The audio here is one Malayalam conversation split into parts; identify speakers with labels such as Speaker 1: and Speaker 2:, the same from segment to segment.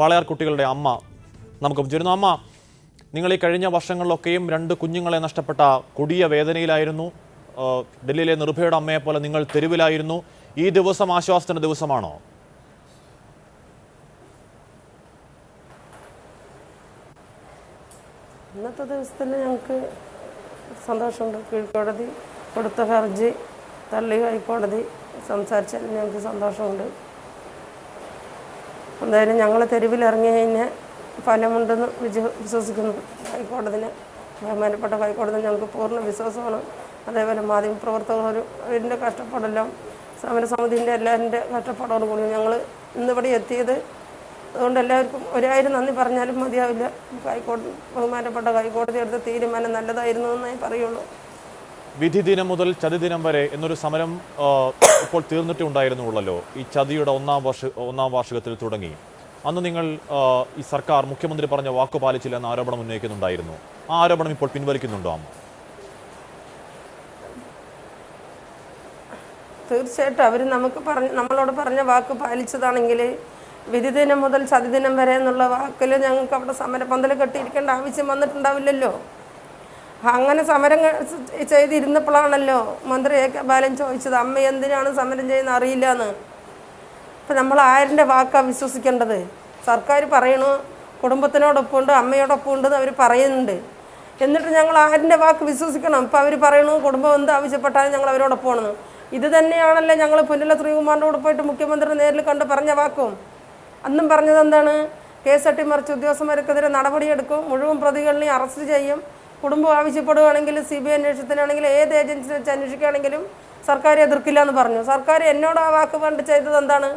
Speaker 1: വാളയാർ കുട്ടികളുടെ അമ്മ. നമുക്കും ചേരുന്നു അമ്മ നിങ്ങൾ ഈ കഴിഞ്ഞ വർഷങ്ങളിലൊക്കെയും രണ്ട് കുഞ്ഞുങ്ങളെ നഷ്ടപ്പെട്ട കൊടിയ വേദനയിലായിരുന്നു. ഡൽഹിയിലെ നിർഭയുടെ അമ്മയെ പോലെ നിങ്ങൾ തെരുവിലായിരുന്നു. ഈ ദിവസം ആശ്വാസത്തിന്റെ ദിവസമാണോ?
Speaker 2: ഇന്നത്തെ ദിവസത്തിൽ ഞങ്ങൾക്ക് സന്തോഷമുണ്ട്. കീഴ്ക്കോടതി കൊടുത്ത ഹർജി തള്ളി ഹൈക്കോടതി സംസാരിച്ചാൽ ഞങ്ങൾക്ക് സന്തോഷമുണ്ട്. എന്തായാലും ഞങ്ങൾ തെരുവിലിറങ്ങി കഴിഞ്ഞാൽ ഫലമുണ്ടെന്ന് വിജ വിശ്വസിക്കുന്നു. ഹൈക്കോടതിന് ബഹുമാനപ്പെട്ട ഹൈക്കോടതി ഞങ്ങൾക്ക് പൂർണ വിശ്വാസമാണ്. അതേപോലെ മാധ്യമപ്രവർത്തകർ അവരുടെ കഷ്ടപ്പാടെല്ലാം സമരസമിതിന്റെ എല്ലാവരുടെ കഷ്ടപ്പാടോട് കൂടി ഞങ്ങൾ ഇന്നിവിടെ എത്തിയത്. അതുകൊണ്ട് എല്ലാവർക്കും ഒരായിരം നന്ദി പറഞ്ഞാലും മതിയാവില്ല. ഹൈക്കോടതി ബഹുമാനപ്പെട്ട ഹൈക്കോടതി എടുത്ത തീരുമാനം നല്ലതായിരുന്നു എന്നേ പറയുള്ളൂ.
Speaker 1: വിധി ദിനം മുതൽ ചതിദിനം വരെ എന്നൊരു സമരം ഇപ്പോൾ തീർന്നിട്ട് ഉണ്ടായിരുന്നുള്ളല്ലോ ഈ ചതിയുടെ ഒന്നാം വർഷ ഒന്നാം വാർഷികത്തിൽ തുടങ്ങി. അന്ന് നിങ്ങൾ ഈ സർക്കാർ മുഖ്യമന്ത്രി പറഞ്ഞ വാക്കു പാലിച്ചില്ല എന്ന ആരോപണം ഉന്നയിക്കുന്നുണ്ടായിരുന്നു. ആ ആരോപണം ഇപ്പോൾ പിൻവലിക്കുന്നുണ്ടോ അമ്മ?
Speaker 2: തീർച്ചയായിട്ടും. അവർ നമുക്ക് പറഞ്ഞ് നമ്മളോട് പറഞ്ഞ വാക്ക് പാലിച്ചതാണെങ്കിൽ വിധിദിനം മുതൽ ചതിദിനം വരെ എന്നുള്ള വാക്കിൽ ഞങ്ങൾക്ക് അവിടെ സമരപന്തൽ കെട്ടിയിരിക്കേണ്ട ആവശ്യം വന്നിട്ടുണ്ടാവില്ലല്ലോ. അങ്ങനെ സമരം ചെയ്തിരുന്നപ്പോഴാണല്ലോ മന്ത്രി എ കെ ബാലൻ ചോദിച്ചത് അമ്മ എന്തിനാണ് സമരം ചെയ്യുന്ന അറിയില്ല എന്ന് അപ്പം നമ്മൾ ആരിന്റെ വാക്കാണ് വിശ്വസിക്കേണ്ടത്? സർക്കാർ പറയണു കുടുംബത്തിനോടൊപ്പം ഉണ്ട് അമ്മയോടൊപ്പം ഉണ്ടെന്ന് അവർ പറയുന്നുണ്ട്. എന്നിട്ട് ഞങ്ങൾ ആരിന്റെ വാക്ക് വിശ്വസിക്കണം? ഇപ്പം അവർ പറയണു കുടുംബം എന്ത് ആവശ്യപ്പെട്ടാലും ഞങ്ങൾ അവരോടൊപ്പം ആണെന്ന്. ഇത് തന്നെയാണല്ലേ ഞങ്ങൾ പുന്നല കൂടെ പോയിട്ട് മുഖ്യമന്ത്രി നേരിൽ കണ്ട് പറഞ്ഞ വാക്കും. അന്നും പറഞ്ഞത് എന്താണ്? കേസ് അട്ടിമറിച്ച് ഉദ്യോഗസ്ഥന്മാർക്കെതിരെ നടപടിയെടുക്കും മുഴുവൻ പ്രതികളിനെയും അറസ്റ്റ് ചെയ്യും കുടുംബം ആവശ്യപ്പെടുകയാണെങ്കിൽ സി ബി ഐ അന്വേഷണത്തിനാണെങ്കിൽ ഏത് ഏജൻസി വെച്ച് അന്വേഷിക്കുകയാണെങ്കിലും സർക്കാർ എതിർക്കില്ല എന്ന് പറഞ്ഞു. സർക്കാർ എന്നോട് ആ വാക്ക് പണ്ട് ചെയ്തത് എന്താണ്?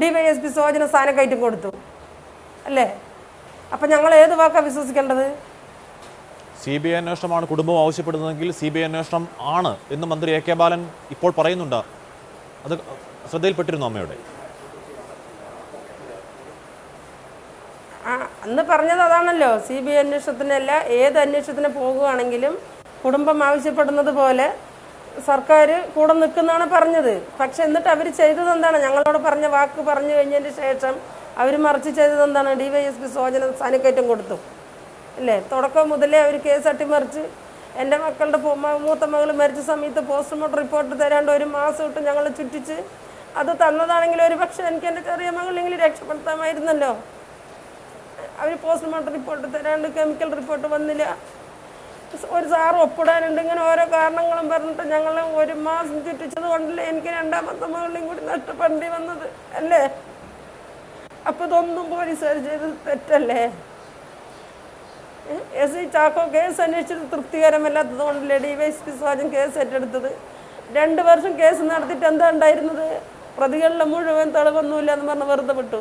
Speaker 2: ഡി വൈ എസ് പി സോജന സ്ഥാനം കയറ്റും കൊടുത്തു. അല്ലേ? അപ്പം ഞങ്ങൾ ഏത് വാക്കാണ് വിശ്വസിക്കേണ്ടത്?
Speaker 1: സി ബി ഐ അന്വേഷണമാണ് കുടുംബം ആവശ്യപ്പെടുന്നതെങ്കിൽ സി ബി ഐ അന്വേഷണം ആണ് എന്ന് മന്ത്രി എ കെ ബാലൻ ഇപ്പോൾ പറയുന്നുണ്ട്. അത് ശ്രദ്ധയിൽപ്പെട്ടിരുന്നു അമ്മയുടെ
Speaker 2: ആ അന്ന് പറഞ്ഞത് അതാണല്ലോ സി ബി ഐ അന്വേഷണത്തിനല്ല ഏത് അന്വേഷണത്തിന് പോകുകയാണെങ്കിലും കുടുംബം ആവശ്യപ്പെടുന്നത് പോലെ സർക്കാർ കൂടെ നിൽക്കുന്നതാണ് പറഞ്ഞത്. പക്ഷെ എന്നിട്ട് അവർ ചെയ്തത് എന്താണ്? ഞങ്ങളോട് പറഞ്ഞ വാക്ക് പറഞ്ഞു കഴിഞ്ഞതിന് ശേഷം അവർ മറിച്ച് ചെയ്തത് എന്താണ്? ഡി വൈ എസ് പി സോജന സ്ഥാനക്കയറ്റം കൊടുത്തു. അല്ലേ? തുടക്കം മുതലേ അവർ കേസ് അട്ടിമറിച്ച് എന്റെ മക്കളുടെ മൂത്ത മകൾ മരിച്ച സമയത്ത് പോസ്റ്റ്മോർട്ടം റിപ്പോർട്ട് തരാണ്ട് ഒരു മാസം ഇട്ട് ഞങ്ങൾ ചുറ്റിച്ച് അത് തന്നതാണെങ്കിൽ ഒരു പക്ഷേ എനിക്ക് എന്റെ ചെറിയ മകളെങ്കിലും രക്ഷപ്പെടുത്താമായിരുന്നല്ലോ. അവർ പോസ്റ്റ്മോർട്ടം റിപ്പോർട്ട് തരാണ്ട് കെമിക്കൽ റിപ്പോർട്ട് വന്നില്ല. ഒരു സാറ് ഒപ്പിടാനുണ്ട്. ഇങ്ങനെ ഓരോ കാരണങ്ങളും പറഞ്ഞിട്ട് ഞങ്ങൾ ഒരു മാസം ചുറ്റിച്ചത് കൊണ്ടല്ലേ എനിക്ക് രണ്ടാമത്തെ മകളിലും കൂടി നഷ്ടപ്പെടേണ്ടി വന്നത്? അല്ലേ? അപ്പോൾ ഇതൊന്നും പോലീസുകാർ ചെയ്ത് തെറ്റല്ലേ? എസ് ഐ ചാക്കോ കേസ് അന്വേഷിച്ചത് തൃപ്തികരമല്ലാത്തത് കൊണ്ടല്ലേ D Y P Sojan case ഏറ്റെടുത്തത്? രണ്ട് വർഷം കേസ് നടത്തിയിട്ട് എന്താ ഉണ്ടായിരുന്നത്? പ്രതികളിലെ മുഴുവൻ തെളിവൊന്നുമില്ല എന്ന് പറഞ്ഞ് വെറുതെ വിട്ടു.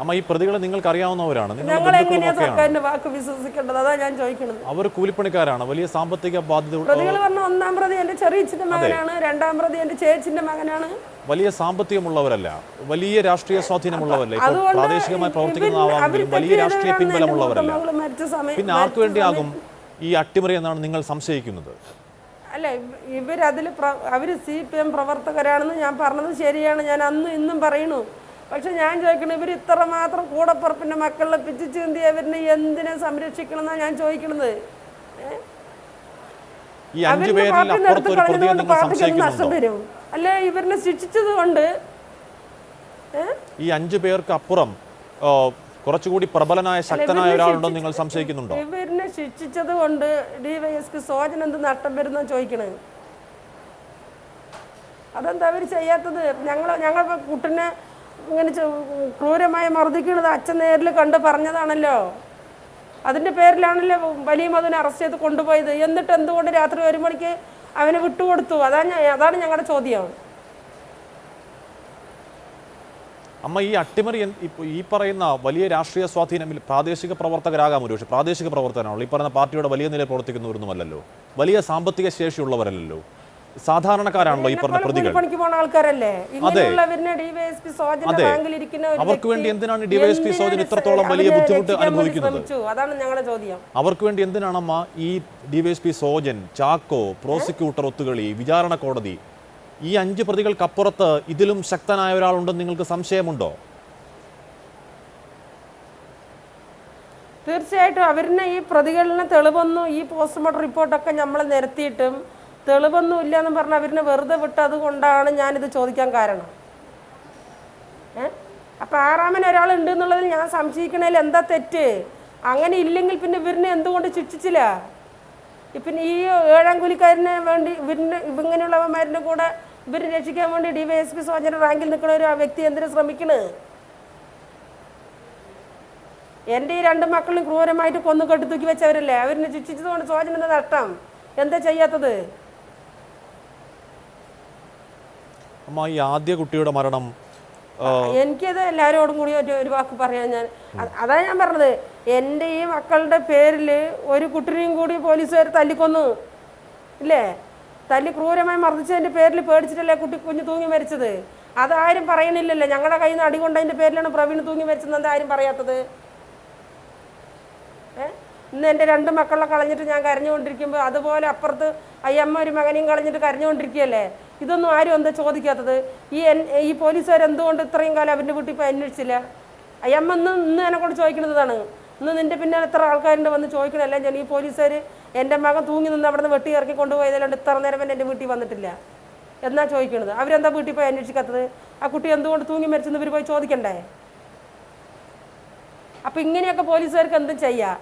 Speaker 1: അമ്മ ഈ പ്രതികളെ നിങ്ങൾക്ക് അറിയാവുന്നവരാണ്
Speaker 2: ഞങ്ങൾ എങ്ങനെയാ സർക്കാരിന്റെ വാക്ക് വിശ്വസിക്കേണ്ടത്? അതാ ഞാൻ ചോദിക്കുന്നത്
Speaker 1: അവർ കൂലിപ്പണിക്കാരാണ്. വലിയ സാമ്പത്തിക ബാധ്യത
Speaker 2: പ്രതികൾ പറഞ്ഞ ഒന്നാം പ്രതി എന്റെ ചെറിയച്ഛന്റെ മകനാണ് രണ്ടാം പ്രതി എന്റെ ചേച്ചിന്റെ മകനാണ്.
Speaker 1: വലിയ സാമ്പത്തികമുള്ളവരല്ല. വലിയ രാഷ്ട്രീയ സ്വാധീനമുള്ളവരല്ല. ഇപ്പോൾ പ്രാദേശികമായി പ്രവർത്തിക്കുന്നതാവാമെങ്കിലും വലിയ രാഷ്ട്രീയ പിൻബലമുള്ളവരല്ല. പിന്നെ ആർക്കു വേണ്ടിയാകും ഈ അട്ടിമറി എന്നാണ് നിങ്ങൾ സംശയിക്കുന്നത്?
Speaker 2: അല്ല ഇവ- ഇവരതിൽ അവർ അവർ സി പി എം പ്രവർത്തകരാണെന്ന് ഞാൻ പറഞ്ഞത് ശരിയാണ്. ഞാൻ അന്നും ഇന്നും പറയണു. പക്ഷെ ഞാൻ ചോദിക്കണം ഇവർ ഇത്ര മാത്രം കൂടപ്പുറപ്പിന്റെ മക്കളിലെ പിച്ചു ചീന്തി അവരിനെ എന്തിനെ സംരക്ഷിക്കണം എന്നാ ഞാൻ
Speaker 1: ചോദിക്കുന്നത്
Speaker 2: പാർട്ടിന്റെ
Speaker 1: ഒരു പ്രതിയെ നിങ്ങൾ
Speaker 2: പാർട്ടിക്ക് നഷ്ടം വരും? അല്ലെ ഇവരിനെ ശിക്ഷിച്ചത് കൊണ്ട്
Speaker 1: ഈ അഞ്ചു പേർക്ക് അപ്പുറം കുറച്ചുകൂടി പ്രബലനായ ശക്തനായ ഒരാളുണ്ടോ നിങ്ങൾ സംശയിക്കുന്നുണ്ടോ?
Speaker 2: ഇവരിനെ ശിക്ഷിച്ചത് കൊണ്ട് D Y S P Sojan എന്ത് നഷ്ടം വരുന്ന ചോദിക്കണേ. അതെന്താ അവർ ചെയ്യാത്തത്? ഞങ്ങൾ ഞങ്ങൾ കുട്ടിനെ ഇങ്ങനെ ക്രൂരമായി മർദ്ദിക്കുന്നത് അച്ഛൻ നേരിൽ കണ്ട് പറഞ്ഞതാണല്ലോ. അതിന്റെ പേരിലാണല്ലോ വലിയ മധുവിനെ അറസ്റ്റ് ചെയ്ത് കൊണ്ടുപോയത്. എന്നിട്ട് എന്തുകൊണ്ട് രാത്രി ഒരു മണിക്ക് അവനെ വിട്ടുകൊടുത്തു? അതാണ് അതാണ് ഞങ്ങളുടെ ചോദ്യം.
Speaker 1: അമ്മ ഈ അട്ടിമറി ഈ പറയുന്ന വലിയ രാഷ്ട്രീയ സ്വാധീനം പ്രാദേശിക പ്രവർത്തകരാകാം ഒരു പക്ഷേ പ്രാദേശിക പ്രവർത്തനമാണല്ലോ ഈ പറയുന്ന പാർട്ടിയുടെ വലിയ നിലയിൽ പ്രവർത്തിക്കുന്നവരൊന്നുമല്ലല്ലോ. വലിയ സാമ്പത്തിക ശേഷിയുള്ളവരല്ലല്ലോ. സാധാരണക്കാരാണല്ലോ ഈ പറഞ്ഞ പ്രതികൾ.
Speaker 2: പണിക്ക് പോണ ആൾക്കാരല്ലേ? ഇങ്ങനെയുള്ളവരിനെ ഡിവൈഎസ്പി ഇരിക്കുന്ന ഒരു
Speaker 1: അവർക്ക് വേണ്ടി എന്തിനാണ് ഡിവൈഎസ്പി സോജൻ ഇത്രത്തോളം വലിയ ബുദ്ധിമുട്ട് അനുഭവിക്കുന്നത്?
Speaker 2: അതാണ് ഞങ്ങളുടെ ചോദ്യം.
Speaker 1: അവർക്ക് വേണ്ടി എന്തിനാണമ്മ ഈ ഡിവൈഎസ്പി സോജൻ ചാക്കോ പ്രോസിക്യൂട്ടർ ഒത്തുകളി വിചാരണ കോടതി ഈ അഞ്ച് പ്രതികൾക്കപ്പുറത്ത് ഇതിലും ശക്തനായ ഒരാളുണ്ടെന്ന് നിങ്ങൾക്ക് സംശയമുണ്ടോ?
Speaker 2: തീർച്ചയായിട്ടും അവരിനെ ഈ പ്രതികളിനെ തെളിവൊന്നും ഈ പോസ്റ്റ്മോർട്ടം റിപ്പോർട്ടൊക്കെ നമ്മൾ നിരത്തിയിട്ടും തെളിവൊന്നും ഇല്ല എന്ന് പറഞ്ഞാൽ അവരിനെ വെറുതെ വിട്ടത് കൊണ്ടാണ് ഞാനിത് ചോദിക്കാൻ കാരണം. ഏ? അപ്പം ആറാമൻ ഒരാളുണ്ട് എന്നുള്ളതിൽ ഞാൻ സംശയിക്കണതിൽ എന്താ തെറ്റ്? അങ്ങനെ ഇല്ലെങ്കിൽ പിന്നെ ഇവരിനെ എന്തുകൊണ്ട് ശിക്ഷിച്ചില്ല? ഇപ്പം ഈ ഏഴാം കൂലിക്കാരനെ വേണ്ടി ഇവരിന്റെ ഇവങ്ങനെയുള്ളവന്മാരുടെ കൂടെ ഇവരെ രക്ഷിക്കാൻ വേണ്ടി ഡി വൈ എസ് പി സോജന റാങ്കിൽ നിൽക്കുന്ന ഒരു വ്യക്തി എന്തിനു ശ്രമിക്കണേ? എന്റെ ഈ രണ്ട് മക്കളും ക്രൂരമായിട്ട് കൊന്നു കെട്ടി തൂക്കി വെച്ചവരല്ലേ? അവരിനെ ശിക്ഷിച്ചതുകൊണ്ട് സോജന നഷ്ടം. എന്താ ചെയ്യാത്തത്?
Speaker 1: അമ്മ ഈ ആദ്യ കുട്ടിയുടെ മരണം
Speaker 2: എനിക്കത് എല്ലാവരോടും കൂടി ഒരു ഒരു വാക്ക് പറയാൻ ഞാൻ അതാണ് അതാ ഞാൻ പറഞ്ഞത്. എന്റെ ഈ മക്കളുടെ പേരിൽ ഒരു കുട്ടിനെയും കൂടി പോലീസുകാർ തല്ലിക്കൊന്നു. ഇല്ലേ? തല്ലി ക്രൂരമായി മർദ്ദിച്ചതിന്റെ പേരിൽ പേടിച്ചിട്ടല്ലേ കുട്ടി കുഞ്ഞ് തൂങ്ങി മരിച്ചത്? അതാരും പറയണില്ലല്ലോ ഞങ്ങളുടെ കയ്യിൽ നിന്ന് അടികൊണ്ടതിന്റെ പേരിലാണ് പ്രവീൺ തൂങ്ങി മരിച്ചതെന്ന് ആരും പറയാത്തത്? ഏ? ഇന്ന് എന്റെ രണ്ട് മക്കളെ കളഞ്ഞിട്ട് ഞാൻ കരഞ്ഞുകൊണ്ടിരിക്കുമ്പോൾ അതുപോലെ അപ്പുറത്ത് അയ്യമ്മ ഒരു മകനെയും കളഞ്ഞിട്ട് കരഞ്ഞുകൊണ്ടിരിക്കുകയല്ലേ? ഇതൊന്നും ആരും എന്താ ചോദിക്കാത്തത്? ഈ എൻ ഈ പോലീസുകാർ എന്തുകൊണ്ട് ഇത്രയും കാലം അവന്റെ വീട്ടിൽ പോയി അന്വേഷിച്ചില്ല? അയ്യമ്മ ഇന്ന് ഇന്ന് എന്നെ കൊണ്ട് ചോദിക്കുന്നതാണ്. ഇന്ന് നിന്റെ പിന്നാലെ ഇത്ര ആൾക്കാരുണ്ട് വന്ന് ചോദിക്കണമല്ല ഞാൻ ഈ പോലീസുകാർ എന്റെ മകൻ തൂങ്ങി നിന്ന് അവിടെ നിന്ന് വെട്ടി ഇറക്കി കൊണ്ടുപോയതല്ലാണ്ട് ഇത്ര നേരം എന്റെ വീട്ടിൽ വന്നിട്ടില്ല. എന്നാ ചോദിക്കണത്? അവരെന്താ വീട്ടിൽ പോയി അന്വേഷിക്കാത്തത്? ആ കുട്ടി എന്തുകൊണ്ട് തൂങ്ങി മരിച്ചെന്ന് ഇവർ പോയി ചോദിക്കണ്ടേ? അപ്പം ഇങ്ങനെയൊക്കെ പോലീസുകാർക്ക് എന്തും ചെയ്യാം.